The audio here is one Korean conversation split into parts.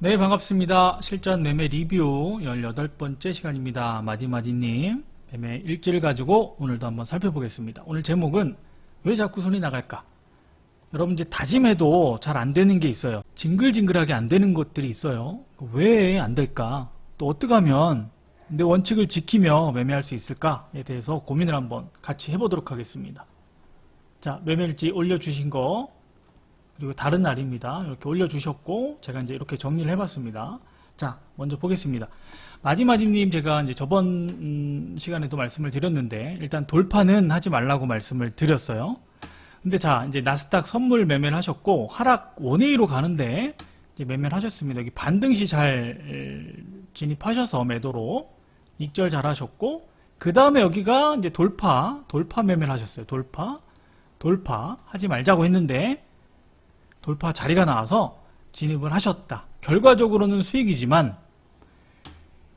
네, 반갑습니다. 실전 매매 리뷰 18번째 시간입니다. 마디마디님, 매매 일지를 가지고 오늘도 한번 살펴보겠습니다. 오늘 제목은 왜 자꾸 손이 나갈까? 여러분 이제 다짐해도 잘 안 되는 게 있어요. 징글징글하게 안 되는 것들이 있어요. 왜 안 될까? 또 어떻게 하면 내 원칙을 지키며 매매할 수 있을까에 대해서 고민을 한번 같이 해보도록 하겠습니다. 자, 매매일지 올려주신 거 그리고 다른 날입니다. 이렇게 올려주셨고, 제가 이제 이렇게 정리를 해봤습니다. 자, 먼저 보겠습니다. 마디마디님, 제가 이제 저번 음, 시간에도 말씀을 드렸는데, 일단 돌파는 하지 말라고 말씀을 드렸어요. 근데 자, 이제 나스닥 선물 매매를 하셨고, 하락 원웨이로 가는데, 이제 매매를 하셨습니다. 여기 반등시 잘 에, 진입하셔서 매도로, 익절 잘 하셨고, 그 다음에 여기가 이제 돌파, 돌파 매매를 하셨어요. 돌파, 돌파, 하지 말자고 했는데, 돌파 자리가 나와서 진입을 하셨다. 결과적으로는 수익이지만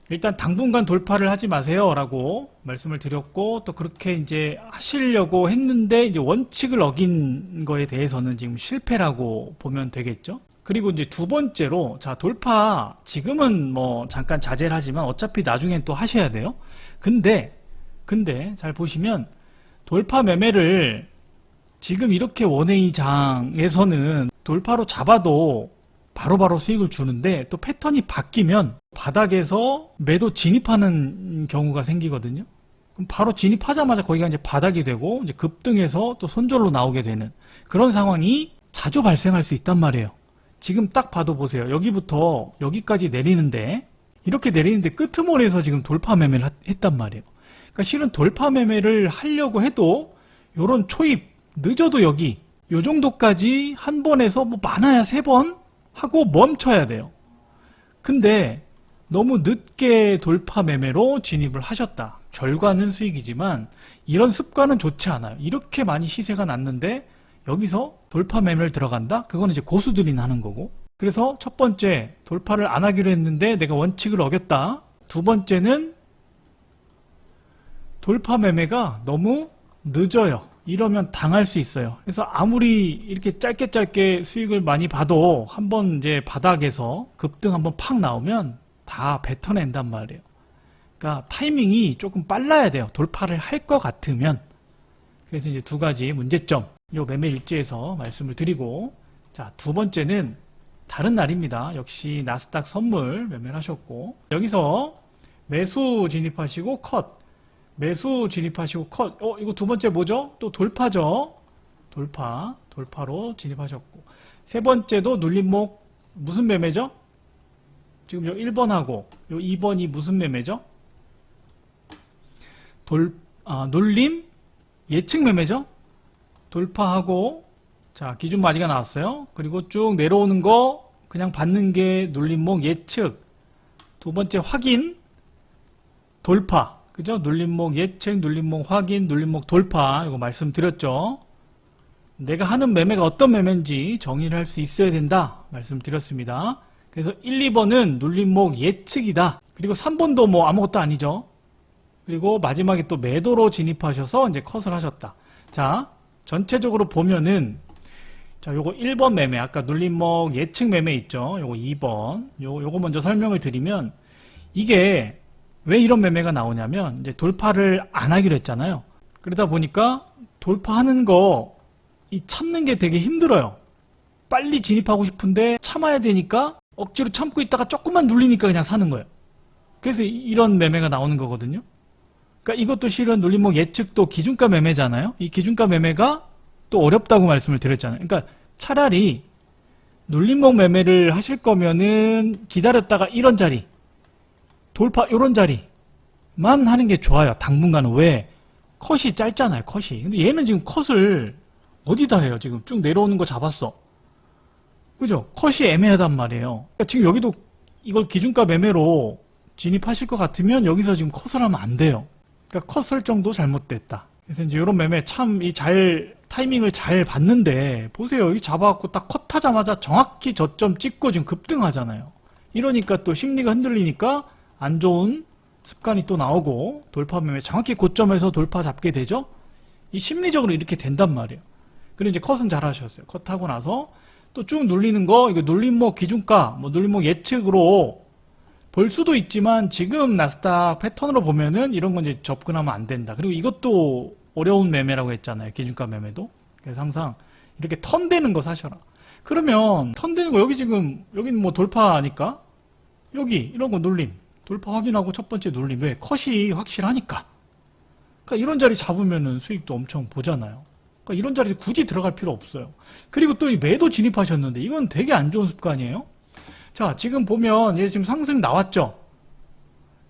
일단 당분간 돌파를 하지 마세요라고 말씀을 드렸고 또 그렇게 이제 하시려고 했는데 이제 원칙을 어긴 거에 대해서는 지금 실패라고 보면 되겠죠. 그리고 이제 두 번째로 자 돌파 지금은 뭐 잠깐 자제를 하지만 어차피 나중엔 또 하셔야 돼요. 근데 근데 잘 보시면 돌파 매매를 지금 이렇게 원웨이 장에서는 돌파로 잡아도 바로 바로 수익을 주는데 또 패턴이 바뀌면 바닥에서 매도 진입하는 경우가 생기거든요. 그럼 바로 진입하자마자 거기가 이제 바닥이 되고 이제 급등해서 또 손절로 나오게 되는 그런 상황이 자주 발생할 수 있단 말이에요. 지금 딱 봐도 보세요. 여기부터 여기까지 내리는데 이렇게 내리는데 끄트머리에서 지금 돌파 매매를 하- 했단 말이에요. 그러니까 실은 돌파 매매를 하려고 해도 요런 초입 늦어도 여기 요 정도까지 한 번에서 뭐 많아야 세 번 하고 멈춰야 돼요. 근데 너무 늦게 돌파 매매로 진입을 하셨다. 결과는 수익이지만 이런 습관은 좋지 않아요. 이렇게 많이 시세가 났는데 여기서 돌파 매매를 들어간다? 그건 이제 고수들이 하는 거고. 그래서 첫 번째 돌파를 안 하기로 했는데 내가 원칙을 어겼다. 두 번째는 돌파 매매가 너무 늦어요. 이러면 당할 수 있어요. 그래서 아무리 이렇게 짧게 짧게 수익을 많이 봐도 한번 이제 바닥에서 급등 한번 팍 나오면 다 뱉어낸단 말이에요. 그러니까 타이밍이 조금 빨라야 돼요. 돌파를 할 것 같으면. 그래서 이제 두 가지 문제점, 요 매매 일지에서 말씀을 드리고, 자, 두 번째는 다른 날입니다. 역시 나스닥 선물 매매를 하셨고, 여기서 매수 진입하시고 컷, 매수 진입하시고 컷. 어, 이거 두 번째 뭐죠? 또 돌파죠? 돌파. 돌파로 진입하셨고. 세 번째도 눌림목 무슨 매매죠? 지금 요 1번하고 요 2번이 무슨 매매죠? 돌, 아, 눌림 예측 매매죠? 돌파하고 자, 기준 마디가 나왔어요. 그리고 쭉 내려오는 거 그냥 받는 게 눌림목 예측. 두 번째 확인 돌파. 그죠? 눌림목 예측, 눌림목 확인, 눌림목 돌파. 이거 말씀드렸죠. 내가 하는 매매가 어떤 매매인지 정의를 할 수 있어야 된다. 말씀드렸습니다. 그래서 1, 2번은 눌림목 예측이다. 그리고 3번도 뭐 아무것도 아니죠. 그리고 마지막에 또 매도로 진입하셔서 이제 컷을 하셨다. 자, 전체적으로 보면은 자, 요거 1번 매매, 아까 눌림목 예측 매매 있죠? 요거 2번. 요, 요거 먼저 설명을 드리면 이게 왜 이런 매매가 나오냐면 이제 돌파를 안 하기로 했잖아요. 그러다 보니까 돌파하는 거이 참는 게 되게 힘들어요. 빨리 진입하고 싶은데 참아야 되니까 억지로 참고 있다가 조금만 눌리니까 그냥 사는 거예요. 그래서 이- 이런 매매가 나오는 거거든요. 그러니까 이것도 실은 눌림목 예측도 기준가 매매잖아요. 이 기준가 매매가 또 어렵다고 말씀을 드렸잖아요. 그러니까 차라리 눌림목 매매를 하실 거면은 기다렸다가 이런 자리 돌파 이런 자리만 하는 게 좋아요. 당분간은 왜 컷이 짧잖아요. 컷이. 근데 얘는 지금 컷을 어디다 해요? 지금 쭉 내려오는 거 잡았어. 그죠? 컷이 애매하단 말이에요. 그러니까 지금 여기도 이걸 기준가 매매로 진입하실 것 같으면 여기서 지금 컷을 하면 안 돼요. 그러니까 컷 설정도 잘못됐다. 그래서 이제 이런 매매 참 이 잘 타이밍을 잘 봤는데 보세요. 여기 잡아갖고 딱 컷하자마자 정확히 저점 찍고 지금 급등하잖아요. 이러니까 또 심리가 흔들리니까 안 좋은 습관이 또 나오고 돌파 매매 정확히 고점에서 돌파 잡게 되죠. 이 심리적으로 이렇게 된단 말이에요. 그리고 이제 컷은 잘 하셨어요. 컷하고 나서 또 쭉 눌리는 거 이거 눌림목 기준가 뭐 눌림목 예측으로 볼 수도 있지만 지금 나스닥 패턴으로 보면은 이런 건 이제 접근하면 안 된다. 그리고 이것도 어려운 매매라고 했잖아요. 기준가 매매도. 그래서 항상 이렇게 턴 되는 거 사셔라. 그러면 턴 되는 거 여기 지금 여기는 뭐 돌파하니까 여기 이런 거 눌림 돌파 확인하고 첫 번째 눌림 왜 컷이 확실하니까. 그러니까 이런 자리 잡으면은 수익도 엄청 보잖아요. 그러니까 이런 자리에 굳이 들어갈 필요 없어요. 그리고 또이 매도 진입하셨는데 이건 되게 안 좋은 습관이에요. 자, 지금 보면 얘 지금 상승 나왔죠?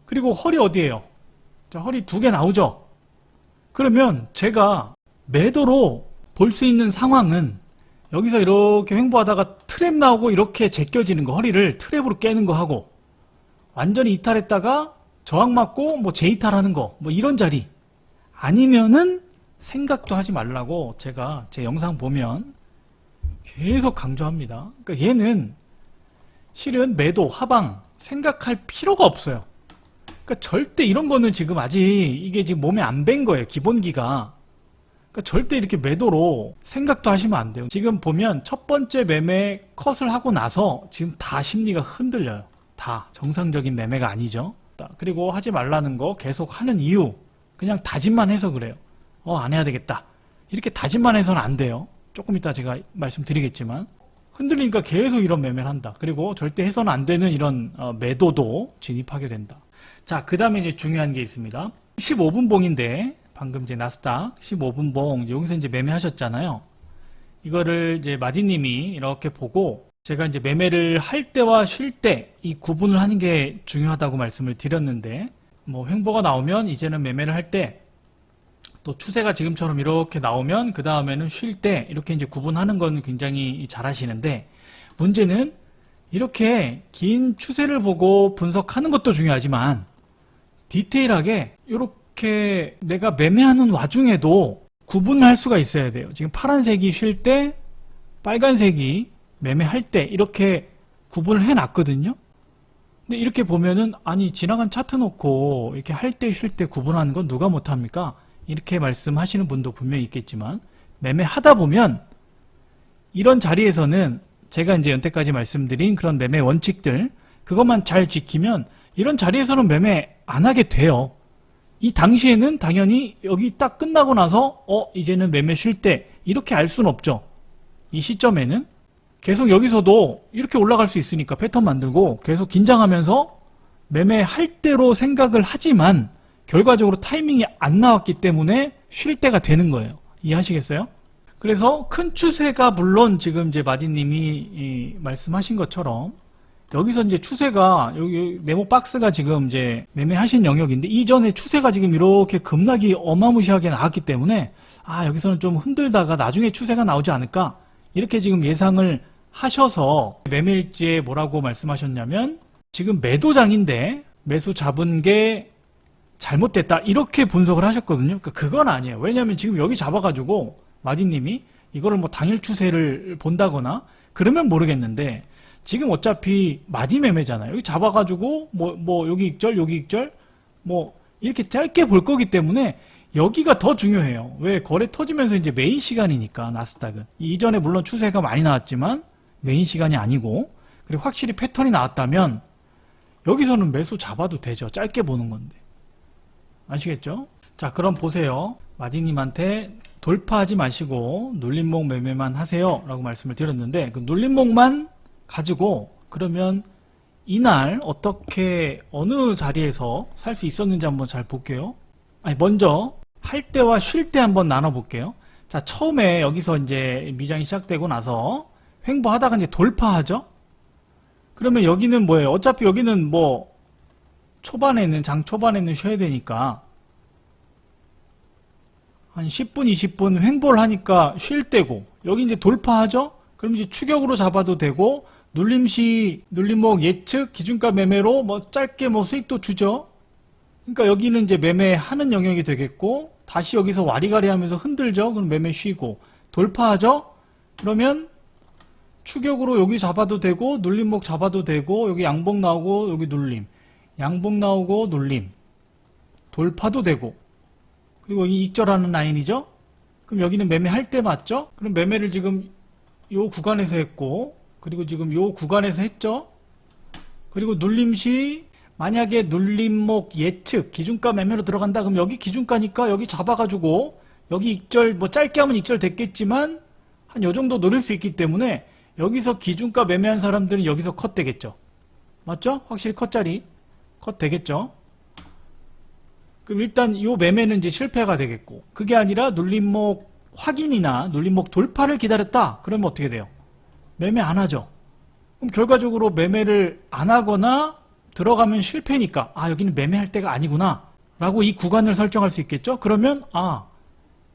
그리고 허리 어디에요? 자, 허리 두 개 나오죠? 그러면 제가 매도로 볼 수 있는 상황은 여기서 이렇게 횡보하다가 트랩 나오고 이렇게 제껴지는 거, 허리를 트랩으로 깨는 거 하고 완전히 이탈했다가 저항 맞고 뭐 재이탈하는 거, 뭐 이런 자리. 아니면은 생각도 하지 말라고 제가 제 영상 보면 계속 강조합니다. 그러니까 얘는 실은 매도, 하방 생각할 필요가 없어요. 그러니까 절대 이런 거는 지금 아직 이게 지금 몸에 안 밴 거예요. 기본기가. 그러니까 절대 이렇게 매도로 생각도 하시면 안 돼요. 지금 보면 첫 번째 매매 컷을 하고 나서 지금 다 심리가 흔들려요. 다 정상적인 매매가 아니죠. 그리고 하지 말라는 거 계속 하는 이유 그냥 다짐만 해서 그래요. 어, 안 해야 되겠다. 이렇게 다짐만 해서는 안 돼요. 조금 이따 제가 말씀드리겠지만 흔들리니까 계속 이런 매매를 한다. 그리고 절대 해서는 안 되는 이런 어, 매도도 진입하게 된다. 자, 그 다음에 이제 중요한 게 있습니다. 15분 봉인데 방금 이제 나스닥 15분 봉 여기서 이제 매매하셨잖아요. 이거를 이제 마디님이 이렇게 보고 제가 이제 매매를 할 때와 쉴 때 이 구분을 하는 게 중요하다고 말씀을 드렸는데 뭐 횡보가 나오면 이제는 매매를 할 때 또 추세가 지금처럼 이렇게 나오면 그 다음에는 쉴 때 이렇게 이제 구분하는 건 굉장히 잘 하시는데 문제는 이렇게 긴 추세를 보고 분석하는 것도 중요하지만 디테일하게 이렇게 내가 매매하는 와중에도 구분을 할 수가 있어야 돼요. 지금 파란색이 쉴 때, 빨간색이 매매할 때 이렇게 구분을 해 놨거든요. 근데 이렇게 보면은 아니 지나간 차트 놓고 이렇게 할 때 쉴 때 구분하는 건 누가 못합니까? 이렇게 말씀하시는 분도 분명히 있겠지만 매매하다 보면 이런 자리에서는 제가 이제 연태까지 말씀드린 그런 매매 원칙들 그것만 잘 지키면 이런 자리에서는 매매 안 하게 돼요. 이 당시에는 당연히 여기 딱 끝나고 나서 어 이제는 매매 쉴 때 이렇게 알 수는 없죠. 이 시점에는 계속 여기서도 이렇게 올라갈 수 있으니까 패턴 만들고 계속 긴장하면서 매매할 대로 생각을 하지만 결과적으로 타이밍이 안 나왔기 때문에 쉴 때가 되는 거예요. 이해하시겠어요? 그래서 큰 추세가 물론 지금 이제 마디님이 이 말씀하신 것처럼 여기서 이제 추세가 여기 네모 박스가 지금 이제 매매하신 영역인데 이전에 추세가 지금 이렇게 급락이 어마무시하게 나왔기 때문에 아 여기서는 좀 흔들다가 나중에 추세가 나오지 않을까 이렇게 지금 예상을 하셔서 매매일지에 뭐라고 말씀하셨냐면 지금 매도장인데 매수 잡은 게 잘못됐다 이렇게 분석을 하셨거든요. 그러니까 그건 아니에요. 왜냐하면 지금 여기 잡아가지고 마디님이 이거를 뭐 당일 추세를 본다거나 그러면 모르겠는데 지금 어차피 마디 매매잖아요. 여기 잡아가지고 뭐뭐 여기 익절 여기 익절 뭐 이렇게 짧게 볼 거기 때문에 여기가 더 중요해요. 왜 거래 터지면서 이제 메인 시간이니까 나스닥은 이전에 물론 추세가 많이 나왔지만 메인 시간이 아니고 그리고 확실히 패턴이 나왔다면 여기서는 매수 잡아도 되죠. 짧게 보는 건데 아시겠죠? 자 그럼 보세요. 마디님한테 돌파하지 마시고 눌림목 매매만 하세요 라고 말씀을 드렸는데 그 눌림목만 가지고 그러면 이날 어떻게 어느 자리에서 살 수 있었는지 한번 잘 볼게요. 아니 먼저 할 때와 쉴 때 한번 나눠 볼게요. 자 처음에 여기서 이제 미장이 시작되고 나서 횡보하다가 이제 돌파하죠. 그러면 여기는 뭐예요? 어차피 여기는 뭐 초반에는 장 초반에는 쉬어야 되니까 한 10분 20분 횡보를 하니까 쉴 때고 여기 이제 돌파하죠. 그럼 이제 추격으로 잡아도 되고 눌림시 눌림목 예측 기준가 매매로 뭐 짧게 뭐 수익도 주죠. 그러니까 여기는 이제 매매하는 영역이 되겠고 다시 여기서 와리가리 하면서 흔들죠. 그럼 매매 쉬고 돌파하죠. 그러면 추격으로 여기 잡아도 되고 눌림목 잡아도 되고 여기 양봉 나오고 여기 눌림 양봉 나오고 눌림 돌파도 되고 그리고 이 익절하는 라인이죠. 그럼 여기는 매매할 때 맞죠? 그럼 매매를 지금 요 구간에서 했고 그리고 지금 요 구간에서 했죠. 그리고 눌림 시 만약에 눌림목 예측 기준가 매매로 들어간다 그럼 여기 기준가니까 여기 잡아가지고 여기 익절 뭐 짧게 하면 익절 됐겠지만 한 요 정도 노릴 수 있기 때문에 여기서 기준가 매매한 사람들은 여기서 컷 되겠죠. 맞죠? 확실히 컷짜리 컷 되겠죠. 그럼 일단 이 매매는 이제 실패가 되겠고 그게 아니라 눌림목 확인이나 눌림목 돌파를 기다렸다 그러면 어떻게 돼요? 매매 안 하죠. 그럼 결과적으로 매매를 안 하거나 들어가면 실패니까 아 여기는 매매할 때가 아니구나 라고 이 구간을 설정할 수 있겠죠. 그러면 아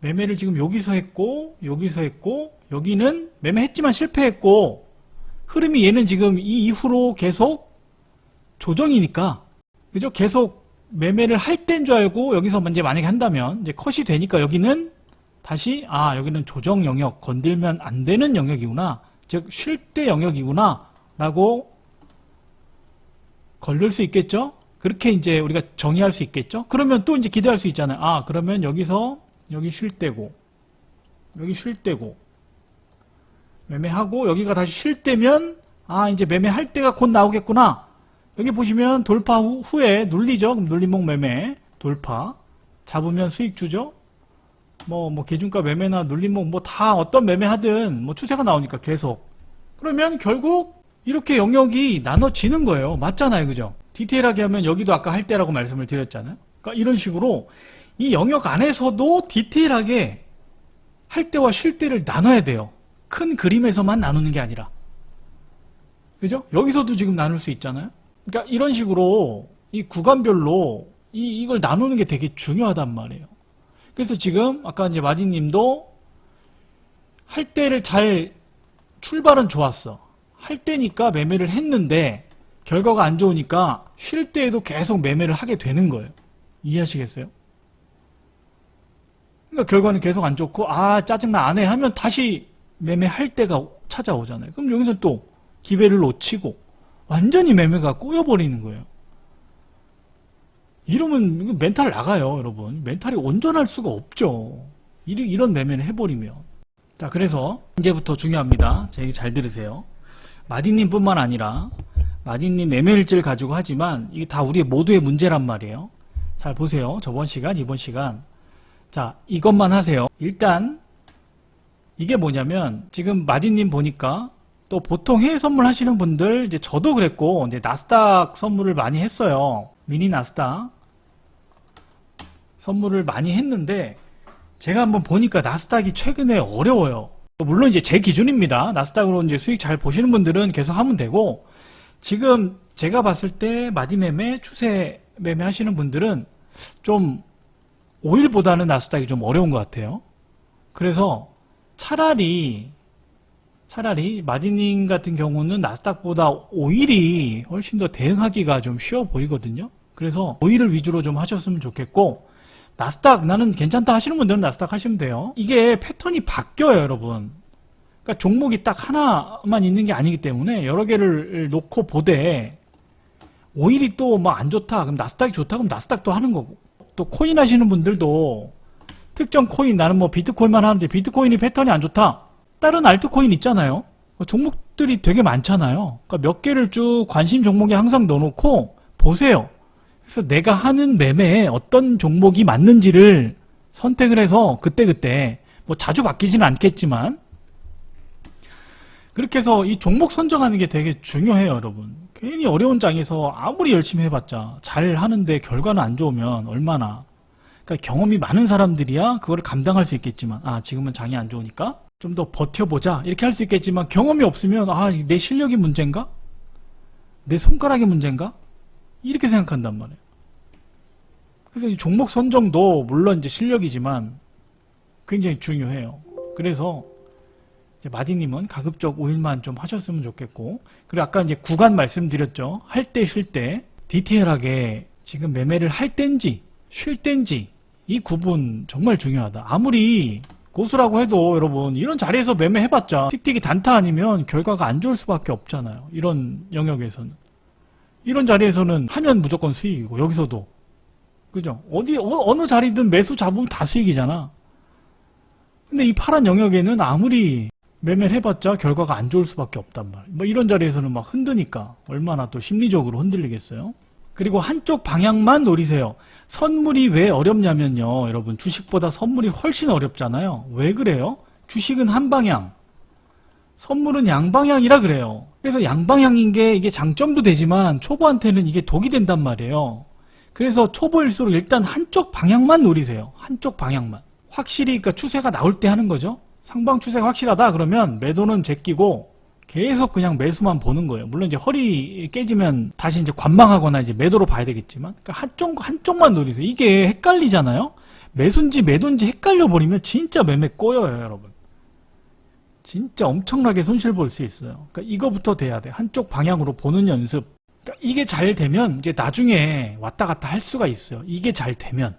매매를 지금 여기서 했고 여기서 했고 여기는 매매했지만 실패했고 흐름이 얘는 지금 이 이후로 계속 조정이니까 그죠? 계속 매매를 할 때인 줄 알고 여기서 이제 만약에 한다면 이제 컷이 되니까 여기는 다시 아 여기는 조정 영역 건들면 안 되는 영역이구나. 즉 쉴 때 영역이구나 라고 걸릴 수 있겠죠? 그렇게 이제 우리가 정의할 수 있겠죠? 그러면 또 이제 기대할 수 있잖아요. 아 그러면 여기서 여기 쉴 때고 여기 쉴 때고 매매하고 여기가 다시 쉴 때면 아 이제 매매할 때가 곧 나오겠구나 여기 보시면 돌파 후, 후에 눌리죠 그럼 눌림목 매매 돌파 잡으면 수익 주죠 뭐, 뭐, 계준가 매매나 눌림목, 뭐, 다 어떤 매매하든, 뭐, 추세가 나오니까 계속. 그러면 결국, 이렇게 영역이 나눠지는 거예요. 맞잖아요. 그죠? 디테일하게 하면 여기도 아까 할 때라고 말씀을 드렸잖아요. 그러니까 이런 식으로, 이 영역 안에서도 디테일하게 할 때와 쉴 때를 나눠야 돼요. 큰 그림에서만 나누는 게 아니라. 그죠? 여기서도 지금 나눌 수 있잖아요. 그러니까 이런 식으로, 이 구간별로, 이, 이걸 나누는 게 되게 중요하단 말이에요. 그래서 지금 아까 이제 마디님도 할 때를 잘 출발은 좋았어. 할 때니까 매매를 했는데 결과가 안 좋으니까 쉴 때에도 계속 매매를 하게 되는 거예요. 이해하시겠어요? 그러니까 결과는 계속 안 좋고 아 짜증나 안 해 하면 다시 매매할 때가 찾아오잖아요. 그럼 여기서 또 기회를 놓치고 완전히 매매가 꼬여버리는 거예요. 이러면 멘탈 나가요, 여러분. 멘탈이 온전할 수가 없죠. 이- 이런 매매를 해버리면. 자, 그래서 이제부터 중요합니다. 제 얘기 잘 들으세요. 마디님 뿐만 아니라 마디님 매매일지를 가지고 하지만 이게 다 우리의 모두의 문제란 말이에요. 잘 보세요. 저번 시간, 이번 시간. 자, 이것만 하세요. 일단 이게 뭐냐면 지금 마디님 보니까 또 보통 해외 선물 하시는 분들 이제 저도 그랬고 이제 나스닥 선물을 많이 했어요. 미니 나스닥 선물을 많이 했는데 제가 한번 보니까 나스닥이 최근에 어려워요. 물론 이제 제 기준입니다. 나스닥으로 이제 수익 잘 보시는 분들은 계속 하면 되고 지금 제가 봤을 때 마디 매매 추세 매매 하시는 분들은 좀 5일보다는 나스닥이 좀 어려운 것 같아요. 그래서 차라리 차라리 마디님 같은 경우는 나스닥보다 5일이 훨씬 더 대응하기가 좀 쉬워 보이거든요. 그래서 5일을 위주로 좀 하셨으면 좋겠고 나스닥 나는 괜찮다 하시는 분들은 나스닥 하시면 돼요. 이게 패턴이 바뀌어요, 여러분. 그러니까 종목이 딱 하나만 있는 게 아니기 때문에 여러 개를 놓고 보되 5일이 또 뭐 안 좋다. 그럼 나스닥이 좋다. 그럼 나스닥도 하는 거고. 또 코인 하시는 분들도 특정 코인 나는 뭐 비트코인만 하는데 비트코인이 패턴이 안 좋다. 다른 알트코인 있잖아요. 종목들이 되게 많잖아요. 그러니까 몇 개를 쭉 관심 종목에 항상 넣어놓고 보세요. 그래서 내가 하는 매매에 어떤 종목이 맞는지를 선택을 해서 그때그때 뭐 자주 바뀌지는 않겠지만 그렇게 해서 이 종목 선정하는 게 되게 중요해요, 여러분. 괜히 어려운 장에서 아무리 열심히 해봤자 잘 하는데 결과는 안 좋으면 얼마나. 그러니까 경험이 많은 사람들이야 그걸 감당할 수 있겠지만 아 지금은 장이 안 좋으니까 좀 더 버텨보자 이렇게 할 수 있겠지만 경험이 없으면 아 내 실력이 문제인가? 내 손가락이 문제인가? 이렇게 생각한단 말이에요. 그래서 이 종목 선정도 물론 이제 실력이지만 굉장히 중요해요. 그래서 마디님은 가급적 5일만 좀 하셨으면 좋겠고 그리고 아까 이제 구간 말씀드렸죠. 할 때 쉴 때 디테일하게 지금 매매를 할 땐지 쉴 땐지 이 구분 정말 중요하다. 아무리 고수라고 해도 여러분 이런 자리에서 매매해봤자 틱틱이 단타 아니면 결과가 안 좋을 수밖에 없잖아요. 이런 영역에서는 이런 자리에서는 하면 무조건 수익이고 여기서도 그죠? 어디 어, 느 자리든 매수 잡으면 다 수익이잖아. 근데 이 파란 영역에는 아무리 매매를 해봤자 결과가 안 좋을 수밖에 없단 말이에요. 뭐 이런 자리에서는 막 흔드니까 얼마나 또 심리적으로 흔들리겠어요. 그리고 한쪽 방향만 노리세요. 선물이 왜 어렵냐면요. 여러분 주식보다 선물이 훨씬 어렵잖아요. 왜 그래요? 주식은 한 방향, 선물은 양방향이라 그래요. 그래서 양방향인 게 이게 장점도 되지만 초보한테는 이게 독이 된단 말이에요. 그래서 초보일수록 일단 한쪽 방향만 노리세요. 한쪽 방향만. 확실히 그러니까 추세가 나올 때 하는 거죠. 상방 추세가 확실하다 그러면 매도는 제끼고 계속 그냥 매수만 보는 거예요. 물론 이제 허리 깨지면 다시 이제 관망하거나 이제 매도로 봐야 되겠지만 그러니까 한쪽 한쪽만 노리세요. 이게 헷갈리잖아요. 매수인지 매도인지 헷갈려 버리면 진짜 매매 꼬여요, 여러분. 진짜 엄청나게 손실 볼 수 있어요. 그러니까 이거부터 돼야 돼. 한쪽 방향으로 보는 연습. 그러니까 이게 잘 되면 이제 나중에 왔다 갔다 할 수가 있어요. 이게 잘 되면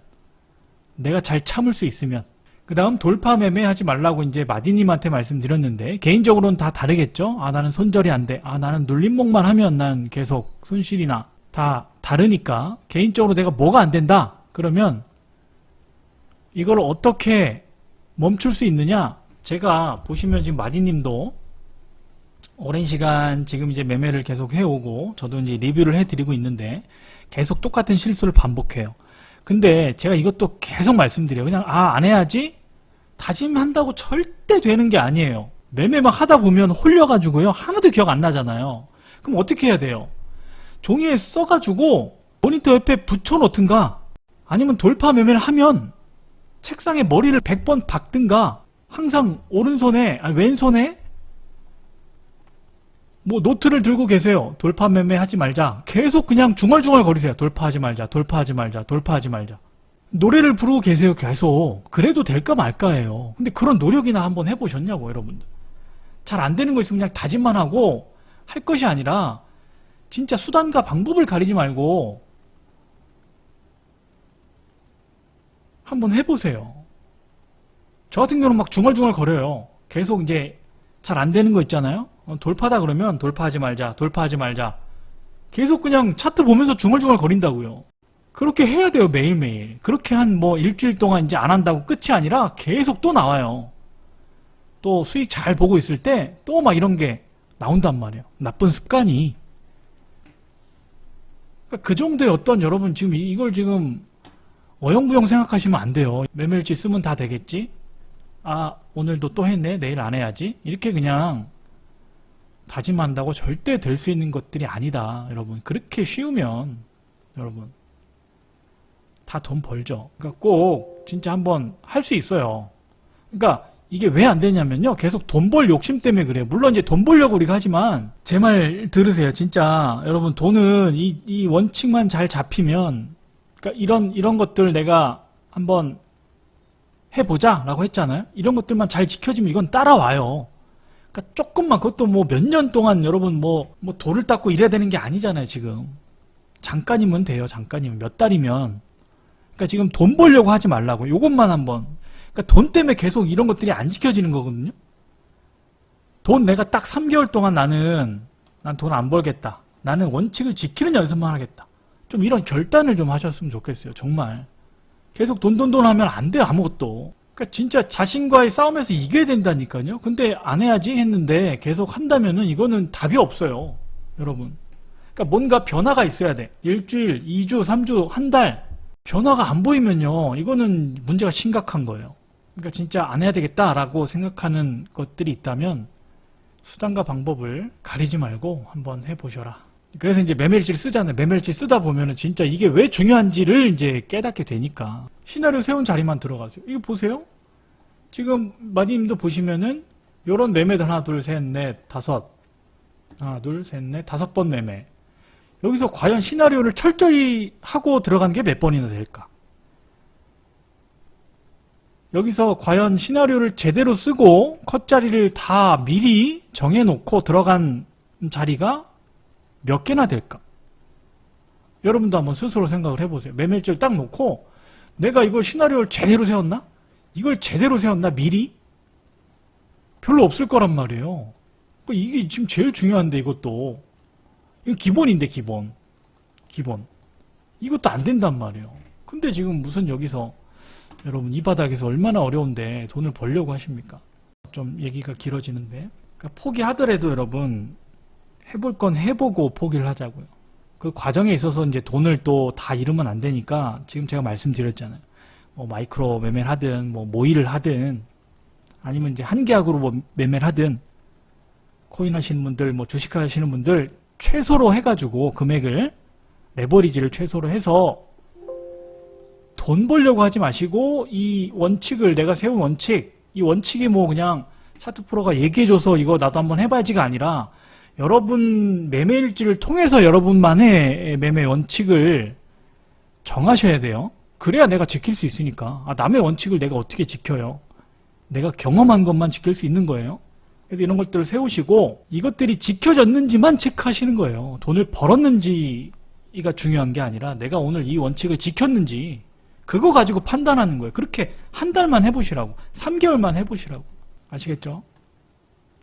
내가 잘 참을 수 있으면. 그 다음 돌파 매매 하지 말라고 이제 마디님한테 말씀드렸는데 개인적으로는 다 다르겠죠. 아 나는 손절이 안 돼. 아 나는 눌림목만 하면 난 계속 손실이나 다 다르니까 개인적으로 내가 뭐가 안 된다. 그러면 이걸 어떻게 멈출 수 있느냐? 제가 보시면 지금 마디님도 오랜 시간 지금 이제 매매를 계속 해오고 저도 이제 리뷰를 해드리고 있는데 계속 똑같은 실수를 반복해요. 근데 제가 이것도 계속 말씀드려요. 그냥 아 안 해야지 다짐한다고 절대 되는 게 아니에요. 매매만 하다 보면 홀려가지고요 하나도 기억 안 나잖아요. 그럼 어떻게 해야 돼요? 종이에 써가지고 모니터 옆에 붙여놓든가 아니면 돌파 매매를 하면 책상에 머리를 100번 박든가 항상 오른손에 아니 왼손에 뭐 노트를 들고 계세요. 돌파 매매 하지 말자. 계속 그냥 중얼중얼 거리세요. 돌파하지 말자. 돌파하지 말자. 돌파하지 말자. 노래를 부르고 계세요. 계속. 그래도 될까 말까예요. 근데 그런 노력이나 한번 해보셨냐고 여러분들. 잘 안 되는 거 있으면 그냥 다짐만 하고 할 것이 아니라 진짜 수단과 방법을 가리지 말고 한번 해보세요. 저 같은 경우는 막 중얼중얼 거려요. 계속 이제 잘 안 되는 거 있잖아요. 어, 돌파다 그러면 돌파하지 말자, 돌파하지 말자. 계속 그냥 차트 보면서 중얼중얼 거린다고요. 그렇게 해야 돼요, 매일매일. 그렇게 한 뭐 일주일 동안 이제 안 한다고 끝이 아니라 계속 또 나와요. 또 수익 잘 보고 있을 때 또 막 이런 게 나온단 말이에요. 나쁜 습관이. 그러니까 그 정도의 어떤 여러분 지금 이- 이걸 지금 어영부영 생각하시면 안 돼요. 매매일지 쓰면 다 되겠지? 아, 오늘도 또 했네. 내일 안 해야지. 이렇게 그냥 다짐한다고 절대 될 수 있는 것들이 아니다. 여러분. 그렇게 쉬우면 여러분 다 돈 벌죠. 그러니까 꼭 진짜 한번 할 수 있어요. 그러니까 이게 왜 안 되냐면요. 계속 돈 벌 욕심 때문에 그래요. 물론 이제 돈 벌려고 우리가 하지만 제 말 들으세요. 진짜 여러분 돈은 이, 이 원칙만 잘 잡히면 그러니까 이런 이런 것들 내가 한번 해보자라고 했잖아요. 이런 것들만 잘 지켜지면 이건 따라와요. 그러니까 조금만 그것도 뭐 몇 년 동안 여러분 뭐 뭐 돌을 닦고 이래야 되는 게 아니잖아요. 지금 잠깐이면 돼요. 잠깐이면 몇 달이면. 그러니까 지금 돈 벌려고 하지 말라고. 요것만 한번. 그러니까 돈 때문에 계속 이런 것들이 안 지켜지는 거거든요. 돈 내가 딱 3개월 동안 나는 난 돈 안 벌겠다. 나는 원칙을 지키는 연습만 하겠다. 좀 이런 결단을 좀 하셨으면 좋겠어요. 정말. 계속 돈 돈 돈 하면 안 돼요. 아무것도. 그러니까 진짜 자신과의 싸움에서 이겨야 된다니까요. 근데 안 해야지 했는데 계속 한다면은 이거는 답이 없어요. 여러분. 그러니까 뭔가 변화가 있어야 돼. 일주일, 2주, 3주, 한 달. 변화가 안 보이면요. 이거는 문제가 심각한 거예요. 그러니까 진짜 안 해야 되겠다라고 생각하는 것들이 있다면 수단과 방법을 가리지 말고 한번 해보셔라. 그래서 이제 매매일지를 쓰잖아요. 매매일지 쓰다 보면은 진짜 이게 왜 중요한지를 이제 깨닫게 되니까. 시나리오 세운 자리만 들어가세요. 이거 보세요. 지금 마디님도 보시면은 요런 매매들 하나, 둘, 셋, 넷, 다섯. 하나, 둘, 셋, 넷, 다섯 번 매매. 여기서 과연 시나리오를 철저히 하고 들어간 게 몇 번이나 될까? 여기서 과연 시나리오를 제대로 쓰고 컷자리를 다 미리 정해놓고 들어간 자리가 몇 개나 될까? 여러분도 한번 스스로 생각을 해보세요. 매매일지를 딱 놓고 내가 이걸 시나리오를 제대로 세웠나? 이걸 제대로 세웠나? 미리? 별로 없을 거란 말이에요. 뭐 이게 지금 제일 중요한데 이것도 이거 기본인데 기본 기본 이것도 안 된단 말이에요. 근데 지금 무슨 여기서 여러분 이 바닥에서 얼마나 어려운데 돈을 벌려고 하십니까? 좀 얘기가 길어지는데 그러니까 포기하더라도 여러분 해볼 건 해보고 포기를 하자고요. 그 과정에 있어서 이제 돈을 또 다 잃으면 안 되니까 지금 제가 말씀드렸잖아요. 뭐 마이크로 매매를 하든 뭐 모의를 하든 아니면 이제 한 계약으로 뭐 매매를 하든 코인 하시는 분들 뭐 주식 하시는 분들 최소로 해가지고 금액을 레버리지를 최소로 해서 돈 벌려고 하지 마시고 이 원칙을 내가 세운 원칙 이 원칙이 뭐 그냥 차트 프로가 얘기해줘서 이거 나도 한번 해봐야지가 아니라 여러분 매매 일지를 통해서 여러분만의 매매 원칙을 정하셔야 돼요. 그래야 내가 지킬 수 있으니까. 아, 남의 원칙을 내가 어떻게 지켜요? 내가 경험한 것만 지킬 수 있는 거예요. 그래서 이런 것들을 세우시고 이것들이 지켜졌는지만 체크하시는 거예요. 돈을 벌었는지가 중요한 게 아니라 내가 오늘 이 원칙을 지켰는지 그거 가지고 판단하는 거예요. 그렇게 한 달만 해보시라고. 3개월만 해보시라고. 아시겠죠?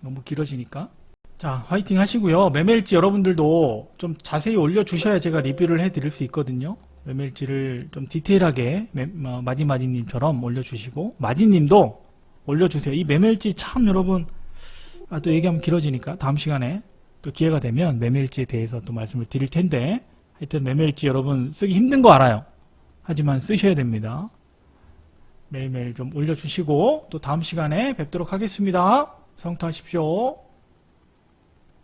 너무 길어지니까. 자, 화이팅 하시고요. 매매일지 여러분들도 좀 자세히 올려주셔야 제가 리뷰를 해드릴 수 있거든요. 매매일지를 좀 디테일하게 매- 어, 마디마디님처럼 올려주시고 마디님도 올려주세요. 이 매매일지 참 여러분 아, 또 얘기하면 길어지니까 다음 시간에 또 기회가 되면 매매일지에 대해서 또 말씀을 드릴 텐데 하여튼 매매일지 여러분 쓰기 힘든 거 알아요. 하지만 쓰셔야 됩니다. 매일매일 좀 올려주시고 또 다음 시간에 뵙도록 하겠습니다. 성투하십시오.